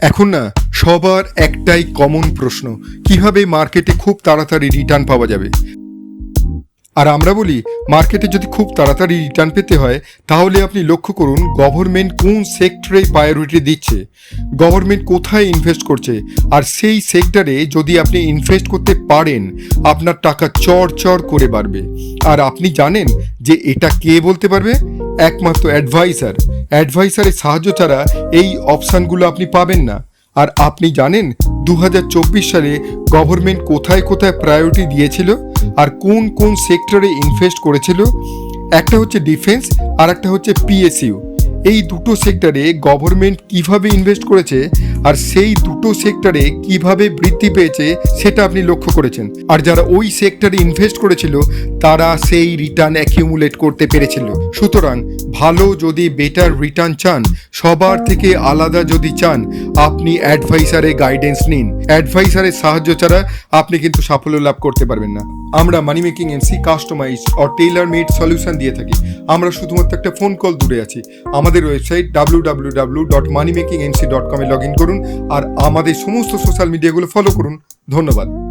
এখন না, সবার একটাই কমন প্রশ্ন, কীভাবে মার্কেটে খুব তাড়াতাড়ি রিটার্ন পাওয়া যাবে? আর আমরা বলি মার্কেটে যদি খুব তাড়াতাড়ি রিটার্ন পেতে হয়, তাহলে আপনি লক্ষ্য করুন গভর্নমেন্ট কোন সেক্টরে প্রায়োরিটি দিচ্ছে গভর্নমেন্ট কোথায় ইনভেস্ট করছে, আর সেই সেক্টরে যদি আপনি ইনভেস্ট করতে পারেন, আপনার টাকা চড় চড় করে বাড়বে। আর আপনি জানেন যে এটা কে বলতে পারবে? একমাত্র অ্যাডভাইসার অ্যাডভাইসারের সাহায্য ছাড়া এই অপশানগুলো আপনি পাবেন না। আর আপনি জানেন দু হাজার চব্বিশ সালে গভর্নমেন্ট কোথায় কোথায় প্রায়োরিটি দিয়েছিল আর কোন কোন সেক্টরে ইনভেস্ট করেছিল? একটা হচ্ছে ডিফেন্স আর একটা হচ্ছে পিএসইউ এই দুটো সেক্টরে গভর্নমেন্ট কীভাবে ইনভেস্ট করেছে আর সেই দুটো সেক্টরে কীভাবে বৃদ্ধি পেয়েছে সেটা আপনি লক্ষ্য করেছেন। আর যারা ওই সেক্টরে ইনভেস্ট করেছিল, তারা সেই রিটার্ন অ্যাকিউমুলেট করতে পেরেছিল। সুতরাং ভালো যদি বেটার রিটার্ন চান, সবার থেকে আলাদা যদি চান, আপনি অ্যাডভাইসারে গাইডেন্স নিন। অ্যাডভাইসারের সাহায্য ছাড়া আপনি কিন্তু সাফল্য লাভ করতে পারবেন না। আমরা money making NC customise or tailor made solution দিয়ে থাকি। আমরা শুধুমাত্র একটা ফোন কল দূরে আছি। আমাদের website W W W dot money making MC dot কমে লগ ইন করুন আর আমাদের সমস্ত সোশ্যাল মিডিয়াগুলো ফলো করুন। ধন্যবাদ।